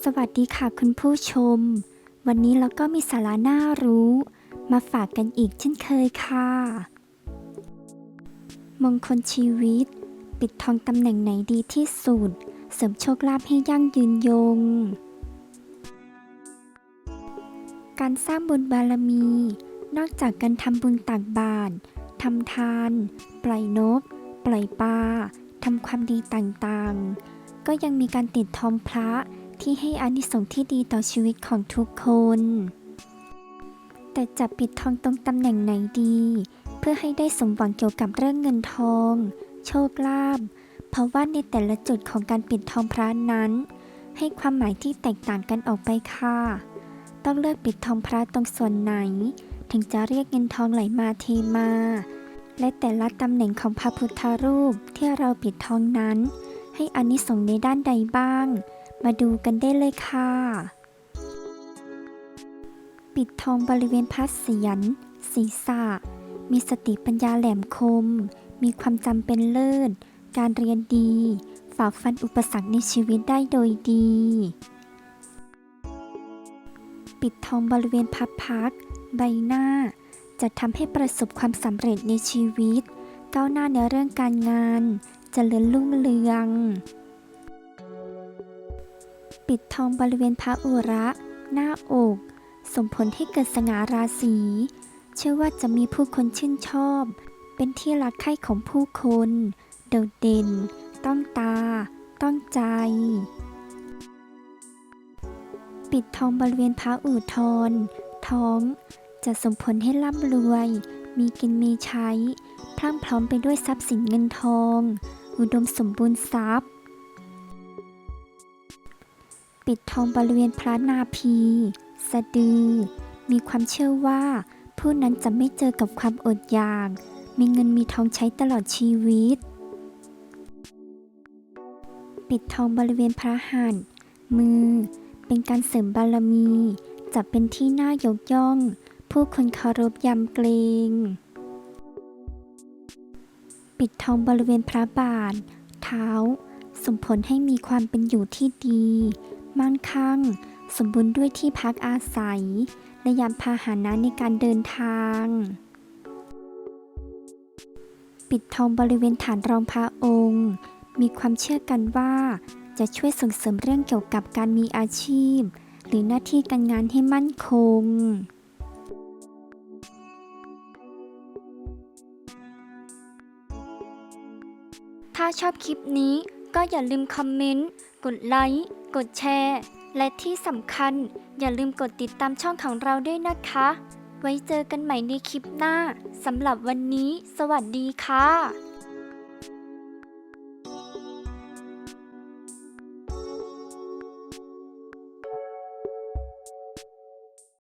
สวัสดีค่ะคุณผู้ชม วันนี้เราก็มีสาระน่ารู้ มาฝากกันอีกเช่นเคยค่ะ มงคลชีวิต ปิดทองตำแหน่งไหนดีที่สุด เสริมโชคลาภให้ยั่งยืนยง การสร้างบุญบารมี นอกจากการทำบุญตักบาตรทำทาน ปล่อยนก ปล่อยปลาทำความดีต่างๆ ก็ยังมีการติดทองพระ ที่ให้อานิสงส์ที่ดีต่อชีวิตของทุกคน แต่จะปิดทองตรงตำแหน่งไหนดี เพื่อให้ได้สมหวังเกี่ยวกับเรื่องเงินทอง โชคลาภเพราะว่าในแต่ละจุดของการปิดทองพระนั้น ให้ความหมายที่แตกต่างกันออกไปค่ะ ต้องเลือกปิดทองพระตรงส่วนไหน ถึงจะเรียกเงินทองไหลมาเทมา และแต่ละตำแหน่งของพระพุทธรูปที่เราปิดทองนั้น ให้อานิสงส์ในด้านใดบ้าง มาดูกันได้เลยค่ะ ปิดทองบริเวณพระเศียรศีรษะ มีสติปัญญาแหลมคม มีความจำเป็นเลิศ การเรียนดี ฝ่าฟันอุปสรรคในชีวิตได้โดยดี ปิดทองบริเวณพับพัก ใบหน้า จะทำให้ประสบความสำเร็จในชีวิต ก้าวหน้าในเรื่องการงานจเจริญรุ่งเรือง ปิดทองบริเวณพระอุระ หน้าอก ส่งผลให้เกิดสง่าราศี เชื่อว่าจะมีผู้คนชื่นชอบ เป็นที่รักใคร่ของผู้คน โดดเด่น ต้องตา ต้องใจ ปิดทองบริเวณพระอู่ทอนท้อง จะส่งผลให้ร่ำรวย มีกินมีใช้ พรั่งพร้อมไปด้วยทรัพย์สินเงินทอง อุดมสมบูรณ์ทรัพย์ ปิดทองบริเวณพระนาภีสะดือ มีความเชื่อว่า ผู้นั้นจะไม่เจอกับความอดอยาก มีเงินมีทองใช้ตลอดชีวิต ปิดทองบริเวณพระหัตถ์มือ เป็นการเสริมบารมี จะเป็นที่น่ายกย่อง ผู้คนเคารพยำเกรง ปิดทองบริเวณพระบาท เท้าส่งผลให้มีความเป็นอยู่ที่ดี มั่งคั่ง สมบูรณ์ด้วยที่พักอาศัย และยานพาหนะในการเดินทาง ปิดทองบริเวณฐานรองพระองค์ มีความเชื่อกันว่าจะช่วยส่งเสริมเรื่องเกี่ยวกับการมีอาชีพ หรือหน้าที่การงานให้มั่นคงถ้าชอบคลิปนี้ก็อย่าลืมคอมเมนต์ กดไลค์ กดแชร์ และที่สำคัญ อย่าลืมกดติดตามช่องของเราด้วยนะคะ ไว้เจอกันใหม่ในคลิปหน้าสำหรับวันนี้ สวัสดีค่ะ